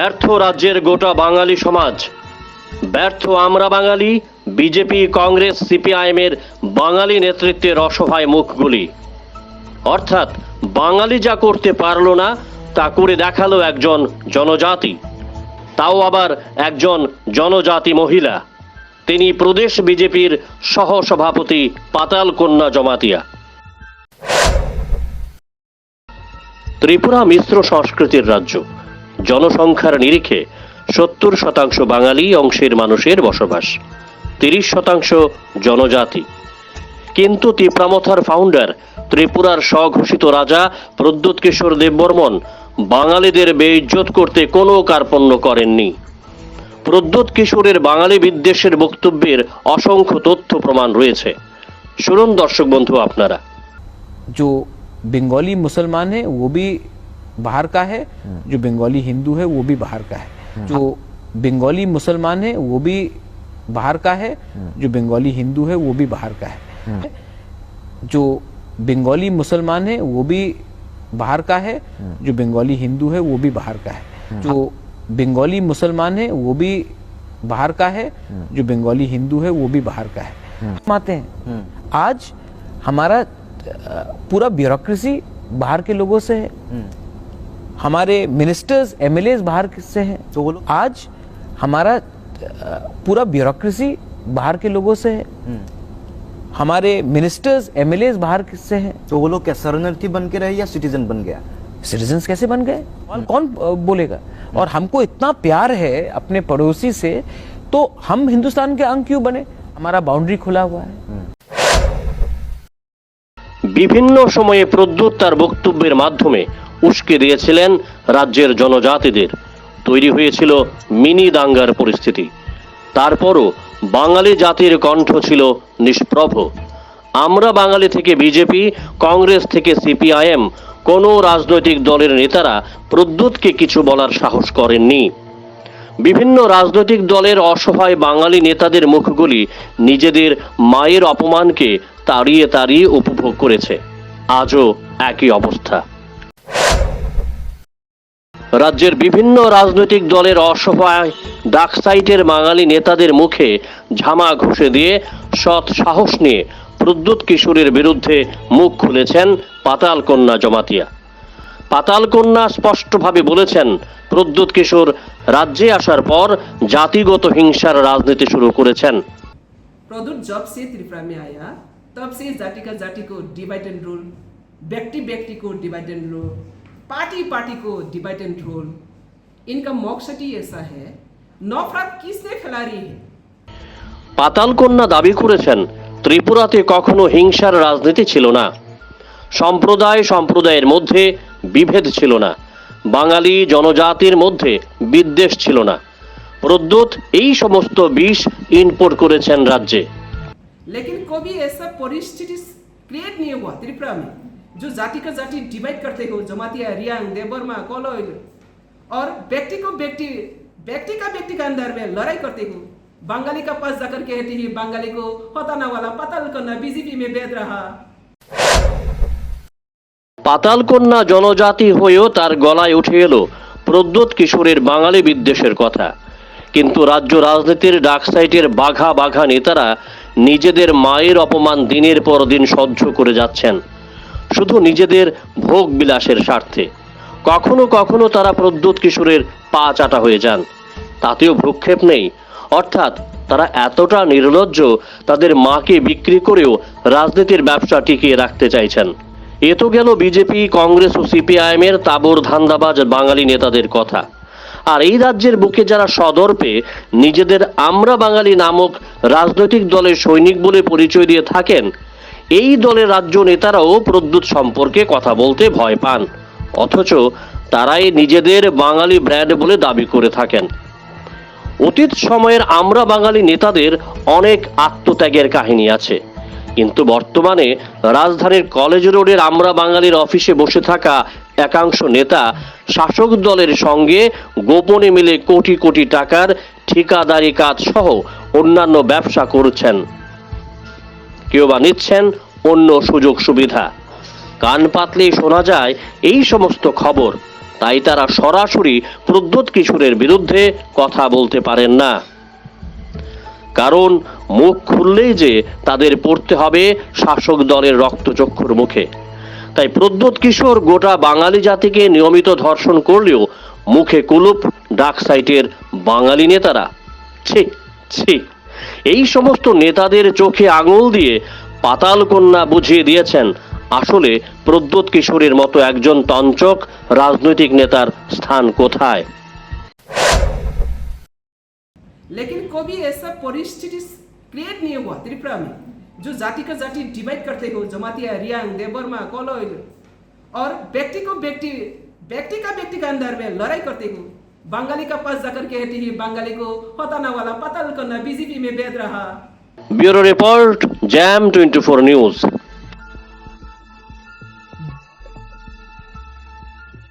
ব্যর্থ রাজ্যের গোটা বাঙালি সমাজ। ব্যর্থ আমরা বাঙালি, বিজেপি, কংগ্রেস, সিপিআইএমের বাঙালি নেতৃত্বের অসহায় মুখগুলি। অর্থাৎ বাঙালি যা করতে পারল না, তা করে দেখাল একজন জনজাতি। তাও আবার একজন জনজাতি মহিলা। তিনি প্রদেশ বিজেপির সহসভাপতি পাতাল কন্যা জমাতিয়া। ত্রিপুরা মিশ্র সংস্কৃতির রাজ্য। জনসংখ্যার নিরিখে সত্তর শতাংশ বাঙালি অংশের মানুষের বসবাস তিরিশ শতাংশ জনজাতি কিন্তু তিপ্রামথার ফাউন্ডার ত্রিপুরার স্বঘোষিত রাজা প্রদ্যুৎ কিশোর দেববর্মন বাঙালিদের বেইজ্জত করতে কোনো কার্পণ্য করেননি প্রদ্যুৎ কিশোরের বাঙালি বিদ্বেষের বক্তব্যের অসংখ্য তথ্য প্রমাণ রয়েছে শুনুন দর্শক বন্ধু আপনারা जो बंगाली मुसलमान है वो भी बाहर का है, जो बंगाली हिंदू है, वो भी बाहर का है। जो बंगाली मुसलमान है, वो भी बाहर का है। जो बंगाली हिंदू है, वो भी बाहर का है। जो बंगाली मुसलमान है, वो भी बाहर का है। जो बंगाली हिंदू है, वो भी बाहर का है। जो बंगाली मुसलमान है, वो भी बाहर का है। जो बंगाली हिंदू है, वो भी बाहर का है। मानते हैं। आज हमारा पूरा ब्यूरोक्रेसी बाहर के लोगों से है। हमारे मिनिस्टर्स एमएलए बाहर से हैं तो वो लोग आज हमारा अ, पूरा ब्यूरोक्रेसी बाहर के लोगों से है हमारे मिनिस्टर्स एमएलए बाहर से हैं तो वो लोग क्या शरणार्थी बन के रहे या सिटीजन बन गया सिटीजन्स कैसे बन गए कौन अ, बोलेगा और हमको इतना प्यार है अपने पड़ोसी से तो हम हिंदुस्तान के अंग क्यों बने हमारा बाउंड्री खुला हुआ है বিভিন্ন সময়ে প্রদ্যুৎ তার বক্তব্যের মাধ্যমে উস্কে দিয়েছিলেন রাজ্যের জনজাতিদের। তৈরি হয়েছিল মিনি দাঙ্গার পরিস্থিতি। তারপরও বাঙালি জাতির কণ্ঠ ছিল নিষ্প্রভ। আমরা বাঙালি থেকে বিজেপি, কংগ্রেস থেকে সিপিআইএম, কোনো রাজনৈতিক দলের নেতারা প্রদ্যুৎকে কিছু বলার সাহস করেননি। বিভিন্ন রাজনৈতিক দলের অসহায় বাঙালি নেতাদের মুখগুলি নিজেদের মায়ের অপমানকে তাড়িয়ে তাড়িয়ে উপভোগ করেছে। আজও একই অবস্থা। রাজ্যের বিভিন্ন রাজনৈতিক দলের অসহায় ডাকসাইটের বাঙালি নেতাদের মুখে ঝামা ঘষে দিয়ে সৎ সাহস নিয়ে প্রদ্যুৎ কিশোরের বিরুদ্ধে মুখ খুলেছেন পাতাল কন্যা জমাতিয়া পাতাল কন্যা স্পষ্টভাবে বলেছেন প্রদ্যুৎ কিশোর রাজ্যে আসার পর জাতিগত হিংসার রাজনীতি শুরু করেছেন प्रदूत जब से त्रिपुरा में आया तब से जाति का जाति को डिवाइड एंड रूल व्यक्ति व्यक्ति को divide and rule party party को डिवाइड एंड रूल इनका मकसद ही ऐसा है नफरत किसने फैला रही है পাতাল কন্যা দাবি করেছেন ত্রিপুরাতে কখনো হিংসার রাজনীতি ছিল না সম্প্রদায় সম্প্রদায়ের মধ্যে বিভেদ ছিল না বাঙালি জনজাতির মধ্যে বিদ্বেষ ছিল না প্রদ্যুৎ এই সমস্ত বিষ ইনপোর্ট করেছেন রাজ্যে लेकिन कभी ऐसा परिस्थिति क्रिएट नहीं हुआ त्रिपुरा में जो जाति का जाति डिवाइड करते हो जमातिया रियांग देवबर्मा कोलोइल और व्यक्ति को व्यक्ति व्यक्ति का व्यक्ति का अंदर में लड़ाई करते हो बंगाली का पास जाकर कहते ही बंगाली को हताना वाला पतल करना बीजेपी में बेद रहा পাতাল কন্যা জনজাতি হয়েও তার গলায় উঠে এলো প্রদ্যুৎ কিশোরের বাঙালি বিদ্বেষের কথা কিন্তু রাজ্য রাজনীতির ডাকসাইটের বাঘা বাঘা নেতারা নিজেদের মায়ের অপমান দিনের পর দিন সহ্য করে যাচ্ছেন শুধু নিজেদের ভোগ বিলাসের স্বার্থে। কখনো কখনো তারা প্রদ্যুৎ কিশোরের পা চাটা হয়ে যান। তাতেও ভ্রুক্ষেপ নেই। অর্থাৎ তারা এতটা নির্লজ্জ, তাদের মাকে বিক্রি করেও রাজনীতির ব্যবসা টিকিয়ে রাখতে চাইছেন। এ তো গেল বিজেপি, কংগ্রেস ও সিপিআইএম এর তাবর ধান্দাবাজ বাঙালি নেতাদের কথা। আর এই রাজ্যের বুকে যারা সদর্পে, নিজেদের আমরা বাঙালি নামক রাজনৈতিক দলের সৈনিক বলে পরিচয় দিয়ে থাকেন এই দলের রাজ্য নেতারাও প্রদ্যুৎ সম্পর্কে কথা বলতে ভয় পান। অথচ তারাই নিজেদের বাঙালি ব্র্যান্ড বলে দাবি করে থাকেন। অতীত সময়ের আমরা বাঙালি নেতাদের অনেক আত্মত্যাগের কাহিনী আছে। কিন্তু বর্তমানে রাজধানীর কলেজ রোডের আমরা বাঙালির অফিসে বসে থাকা একাংশ নেতা শাসক দলের সঙ্গে গোপনে মিলে কোটি কোটি টাকার ঠিকাদারি কাজ সহ অন্যান্য ব্যবসা করছেন। কেউ বা নিচ্ছেন অন্য সুযোগ সুবিধা। কান পাতলেই শোনা যায় এই সমস্ত খবর। তাই তারা সরাসরি প্রদ্যোৎ কিশোরের বিরুদ্ধে কথা বলতে পারেন না। কারণ মুখ খুললেই যে তাদের পড়তে হবে শাসক দলের রক্তচক্ষুর মুখে। তাই প্রদ্যোৎ কিশোর গোটা বাঙালি জাতিকে নিয়মিত ধর্ষণ করলেও মুখে কুলুপ ডাক সাইটের বাঙালি নেতারা ছি ছি। এই সমস্ত নেতাদের চোখে আঙুল দিয়ে পাতাল কন্যা বুঝিয়ে দিয়েছেন আসলে প্রদ্যোৎ কিশোরের মতো একজন তঞ্চক রাজনৈতিক নেতার স্থান কোথায় लेकिन कभी ऐसा परिस्थिति क्रिएट नहीं हुआ त्रिपुरा में जो जाति का जाति डिवाइड करते हो जमातिया रियांग देवबर्मा कोलोइल और व्यक्ति को व्यक्ति व्यक्ति का व्यक्ति का अंदर में लड़ाई करते हो बंगाली का पास जाकर कहती है, बंगाली को हताना वाला पतल करना बीजेपी में बेद रहा। ब्यूरो रिपोर्ट, जैम 24 न्यूज़।